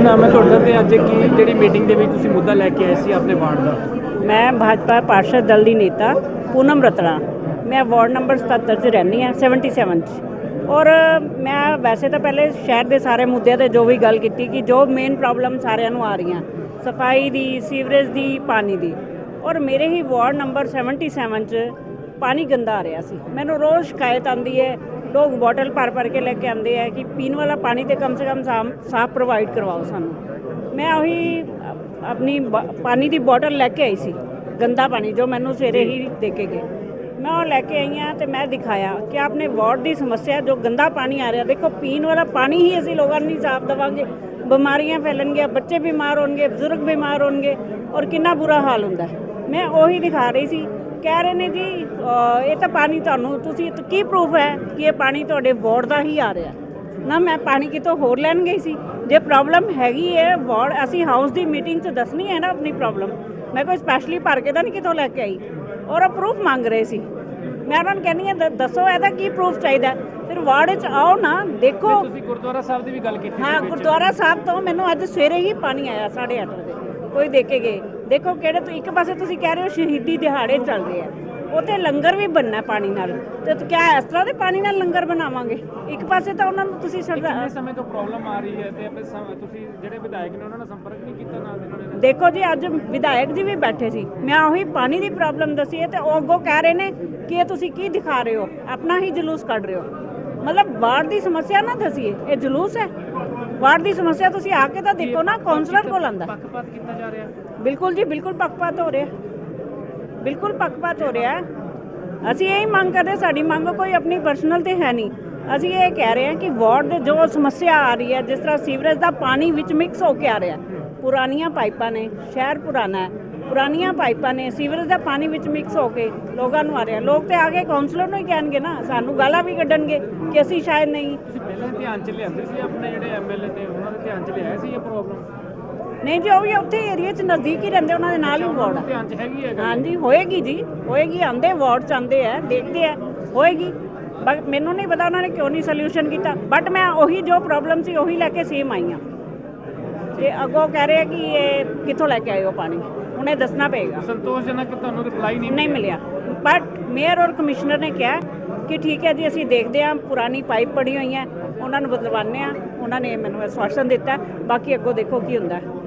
ਨਾਮ ਹੈ ਤੁਹਾਡਾ ਤੇ ਅੱਜ ਕੀ ਜਿਹੜੀ ਮੀਟਿੰਗ ਦੇ ਵਿੱਚ ਤੁਸੀਂ ਮੁੱਦਾ ਲੈ ਕੇ ਆਏ ਸੀ ਆਪਣੇ ਵਾਰਡ ਦਾ? ਮੈਂ ਭਾਜਪਾ ਪਾਰਸ਼ਦ ਦਲ ਦੀ ਨੇਤਾ ਪੂਨਮ ਰਤਨਾ। ਮੈਂ ਵਾਰਡ ਨੰਬਰ 77 'ਚ ਰਹਿੰਦੀ ਹਾਂ 77 'ਚ। ਔਰ ਮੈਂ ਵੈਸੇ ਤਾਂ ਪਹਿਲੇ ਸ਼ਹਿਰ ਦੇ ਸਾਰੇ ਮੁੱਦਿਆਂ ਤੇ ਜੋ ਵੀ ਗੱਲ ਕੀਤੀ ਕਿ ਜੋ ਮੇਨ ਪ੍ਰੋਬਲਮ ਸਾਰਿਆਂ ਨੂੰ ਆ ਰਹੀਆਂ, ਸਫ਼ਾਈ ਦੀ, ਸੀਵਰੇਜ ਦੀ, ਪਾਣੀ ਦੀ। ਔਰ ਮੇਰੇ ਹੀ ਵਾਰਡ ਨੰਬਰ 77 'ਚ ਪਾਣੀ ਗੰਦਾ ਆ ਰਿਹਾ ਸੀ। ਮੈਨੂੰ ਰੋਜ਼ ਸ਼ਿਕਾਇਤ ਆਉਂਦੀ ਹੈ ਲੋਕ ਬੋਟਲ ਭਰ ਭਰ ਕੇ ਲੈ ਕੇ ਆਉਂਦੇ ਹੈ ਕਿ ਪੀਣ ਵਾਲਾ ਪਾਣੀ ਤੇ ਕਮ ਸੇ ਕਮ ਸਾਫ਼ ਪ੍ਰੋਵਾਈਡ ਕਰਵਾਓ ਸਾਨੂੰ। ਮੈਂ ਉਹੀ ਆਪਣੀ ਬ- ਪਾਣੀ ਦੀ ਬੋਟਲ ਲੈ ਕੇ ਆਈ ਸੀ, ਗੰਦਾ ਪਾਣੀ ਜੋ ਮੈਨੂੰ ਸਵੇਰੇ ਹੀ ਦੇ ਕੇ ਗਏ। ਮੈਂ ਉਹ ਲੈ ਕੇ ਆਈ ਹਾਂ ਤੇ ਮੈਂ ਦਿਖਾਇਆ ਕਿ ਆਪਣੇ ਵਾਰਡ ਦੀ ਸਮੱਸਿਆ ਜੋ ਗੰਦਾ ਪਾਣੀ ਆ ਰਿਹਾ, ਦੇਖੋ ਪੀਣ ਵਾਲਾ ਪਾਣੀ ਹੀ ਅਸੀਂ ਲੋਕਾਂ ਨੂੰ ਨਹੀਂ ਸਾਫ਼ ਦੇਵਾਂਗੇ। ਬਿਮਾਰੀਆਂ ਫੈਲਣਗੀਆਂ, ਬੱਚੇ ਬਿਮਾਰ ਹੋਣਗੇ, ਬਜ਼ੁਰਗ ਬਿਮਾਰ ਹੋਣਗੇ ਔਰ ਕਿੰਨਾ ਬੁਰਾ ਹਾਲ ਹੁੰਦਾ। ਮੈਂ ਉਹੀ ਦਿਖਾ ਰਹੀ ਸੀ ਕਹਿ ਰਹੇ ਨੇ ਜੀ ਇਹ ਤਾਂ ਪਾਣੀ ਤੁਹਾਨੂੰ ਤੁਸੀਂ ਕੀ ਪ੍ਰੂਫ ਹੈ ਕਿ ਇਹ ਪਾਣੀ ਤੁਹਾਡੇ ਵਾਰਡ ਦਾ ਹੀ ਆ ਰਿਹਾ? ਨਾ ਮੈਂ ਪਾਣੀ ਕਿਤੋਂ ਹੋਰ ਲੈਣ ਗਈ ਸੀ? ਜੇ ਪ੍ਰੋਬਲਮ ਹੈਗੀ ਹੈ ਵਾਰਡ ਅਸੀਂ ਹਾਊਸ ਦੀ ਮੀਟਿੰਗ 'ਚ ਦੱਸਣੀ ਹੈ ਨਾ ਆਪਣੀ ਪ੍ਰੋਬਲਮ ਮੈਂ ਕੋਈ ਸਪੈਸ਼ਲੀ ਭਰ ਕੇ ਤਾਂ ਨਹੀਂ ਕਿਤੋਂ ਲੈ ਕੇ ਆਈ। ਔਰ ਉਹ ਪ੍ਰੂਫ ਮੰਗ ਰਹੇ ਸੀ। ਮੈਂ ਉਹਨਾਂ ਨੂੰ ਕਹਿੰਦੀ ਹਾਂ ਦੱਸੋ ਇਹਦਾ ਕੀ ਪ੍ਰੂਫ ਚਾਹੀਦਾ? ਫਿਰ ਵਾਰਡ 'ਚ ਆਓ ਨਾ ਦੇਖੋ। ਤੁਸੀਂ ਗੁਰਦੁਆਰਾ ਸਾਹਿਬ ਦੀ ਵੀ ਗੱਲ ਕੀਤੀ ਹਾਂ। ਗੁਰਦੁਆਰਾ ਸਾਹਿਬ ਤੋਂ ਮੈਨੂੰ ਅੱਜ ਸਵੇਰੇ ਹੀ ਪਾਣੀ ਆਇਆ 8:30 ਵਜੇ। ਕੋਈ ਦੇ ਕੇ ਗਏ ਦੇਖੋ ਕਿਹੜੇ ਤੋਂ ਇੱਕ ਪਾਸੇ ਤੁਸੀਂ ਕਹਿ ਰਹੇ ਹੋ ਸ਼ਹੀਦੀ ਦਿਹਾੜੇ ਚੱਲ ਰਹੇ ਆ। ਉਤੇ ਲੰਗਰ ਵੀ ਬਣਨਾ ਪਾਣੀ ਨਾਲ। ਤੇ ਤੂੰ ਕਿਆ ਇਸ ਤਰ੍ਹਾਂ ਦੇ ਪਾਣੀ ਨਾਲ ਲੰਗਰ ਬਣਾਵਾਂਗੇ? ਇੱਕ ਪਾਸੇ ਤਾਂ ਉਹਨਾਂ ਨੂੰ ਤੁਸੀਂ ਕਿੰਨੇ ਸਮੇਂ ਤੋਂ ਪ੍ਰੋਬਲਮ ਆ ਰਹੀ ਹੈ ਤੇ ਤੁਸੀਂ ਜਿਹੜੇ ਵਿਧਾਇਕ ਨੇ ਉਹਨਾਂ ਨਾਲ ਸੰਪਰਕ ਨਹੀਂ ਕੀਤਾ ਨਾਲ ਦੇ ਨਾਲ ਦੇਖੋ ਜੀ ਅੱਜ ਵਿਧਾਇਕ ਜੀ ਵੀ ਬੈਠੇ ਸੀ। ਮੈਂ ਉਹੀ ਪਾਣੀ ਦੀ ਪ੍ਰੋਬਲਮ ਦੱਸੀ ਹੈ ਤੇ ਉਹ ਅੱਗੋਂ ਕਹਿ ਰਹੇ ਨੇ ਕਿ ਇਹ ਤੁਸੀਂ ਕੀ ਦਿਖਾ ਰਹੇ ਹੋ? ਆਪਣਾ ਹੀ ਜਲੂਸ ਕੱਢ ਰਹੇ ਹੋ। ਮਤਲਬ ਵਾਰਡ ਦੀ ਸਮੱਸਿਆ ਨਾ ਦੱਸੀਏ। ਇਹ ਜਲੂਸ ਹੈ। ਵਾਰਡ ਦੀ ਸਮੱਸਿਆ ਤੁਸੀਂ ਆ ਕੇ ਤਾਂ ਦੇਖੋ ਨਾ ਕਾਉਂਸਲਰ ਕੋਲ ਆਂਦਾ ਪੱਖਪਾਤ ਕੀਤਾ ਜਾ ਰਿਹਾ। ਬਿਲਕੁਲ ਜੀ ਬਿਲਕੁਲ ਪੱਖਪਾਤ ਹੋ ਰਿਹਾ। ਬਿਲਕੁਲ ਪੱਖਪਾਤ ਹੋ ਰਿਹਾ। ਅਸੀਂ ਇਹ ਮੰਗ ਕਰਦੇ ਸਾਡੀ ਮੰਗ ਕੋਈ ਆਪਣੀ ਪਰਸਨਲ ਤੇ ਹੈ ਨਹੀਂ। ਅਸੀਂ ਇਹ ਕਹਿ ਰਹੇ ਹਾਂ ਕਿ ਵਾਰਡ ਦੇ ਜੋ ਸਮੱਸਿਆ ਆ ਰਹੀ ਹੈ ਜਿਸ ਤਰ੍ਹਾਂ ਸੀਵਰੇਜ ਦਾ ਪਾਣੀ ਵਿੱਚ ਮਿਕਸ ਹੋ ਕੇ ਆ ਰਿਹਾ ਪੁਰਾਣੀਆਂ ਪਾਈਪਾਂ ਨੇ ਸ਼ਹਿਰ ਪੁਰਾਣਾ ਹੈ ਪੁਰਾਣੀਆਂ ਪਾਈਪਾਂ ਨੇ ਸੀਵਰੇਜ ਦਾ ਪਾਣੀ ਵਿੱਚ ਮਿਕਸ ਹੋ ਕੇ ਲੋਕਾਂ ਨੂੰ ਆ ਰਿਹਾ। ਲੋਕ ਤੇ ਆ ਕੇ ਕਾਉਂਸਲਰ ਨੂੰ ਹੀ ਕਹਿਣਗੇ ਨਾ ਸਾਨੂੰ ਗਾਲਾਂ ਵੀ ਕੱਢਣਗੇ ਕਿ ਅਸੀਂ ਸ਼ਾਇਦ ਨਹੀਂ। ਤੁਸੀਂ ਪਹਿਲਾਂ ਧਿਆਨ ਚ ਲਿਆਂਦੇ ਸੀ ਆਪਣੇ ਜਿਹੜੇ ਐਮਐਲਏ ਨੇ ਉਹਨਾਂ ਦੇ ਧਿਆਨ ਚ ਲਿਆਇਆ ਸੀ ਇਹ ਪ੍ਰੋਬਲਮ ਨਹੀਂ ਜੀ ਉਹ ਵੀ ਉੱਥੇ ਏਰੀਆ 'ਚ ਨਜ਼ਦੀਕ ਹੀ ਰਹਿੰਦੇ ਉਹਨਾਂ ਦੇ ਨਾਲ ਹੀ ਵਾਰਡ ਆ ਧਿਆਨ ਚ ਹੈਗੀ ਹੈ ਹਾਂਜੀ ਹੋਏਗੀ ਜੀ ਹੋਏਗੀ ਆਂਦੇ ਵਾਰਡ ਚ ਆਂਦੇ ਆ ਦੇਖਦੇ ਆ ਹੋਏਗੀ। ਬਟ ਮੈਨੂੰ ਨਹੀਂ ਪਤਾ ਉਹਨਾਂ ਨੇ ਕਿਉਂ ਨਹੀਂ ਸੋਲੂਸ਼ਨ ਕੀਤਾ। ਬਟ ਮੈਂ ਉਹੀ ਜੋ ਪ੍ਰੋਬਲਮ ਸੀ ਉਹੀ ਲੈ ਕੇ ਸੇਮ ਆਈ ਹਾਂ। ਤੇ ਅੱਗੋਂ ਕਹਿ ਰਹੇ ਆ ਕਿ ਇਹ ਕਿੱਥੋਂ ਲੈ ਕੇ ਆਏ ਹੋ ਪਾਣੀ? ਇਹ ਦੱਸਣਾ ਪਏਗਾ ਸੰਤੋਸ਼ਜਨਕ ਤੁਹਾਨੂੰ ਰਿਪਲਾਈ ਨਹੀਂ ਨਹੀਂ ਮਿਲਿਆ ਬਟ ਮੇਅਰ ਔਰ ਕਮਿਸ਼ਨਰ ਨੇ ਕਿਹਾ ਕਿ ਠੀਕ ਹੈ ਜੀ ਅਸੀਂ ਦੇਖਦੇ ਹਾਂ ਪੁਰਾਣੀ ਪਾਈਪ ਪੜੀ ਹੋਈ ਹੈ ਉਹਨਾਂ ਨੂੰ ਬਦਲਵਾਉਂਦੇ ਹਾਂ ਉਹਨਾਂ ਨੇ ਮੈਨੂੰ ਆਸ਼ਵਾਸਨ ਦਿੱਤਾ ਬਾਕੀ ਅੱਗੋਂ ਦੇਖੋ ਕੀ ਹੁੰਦਾ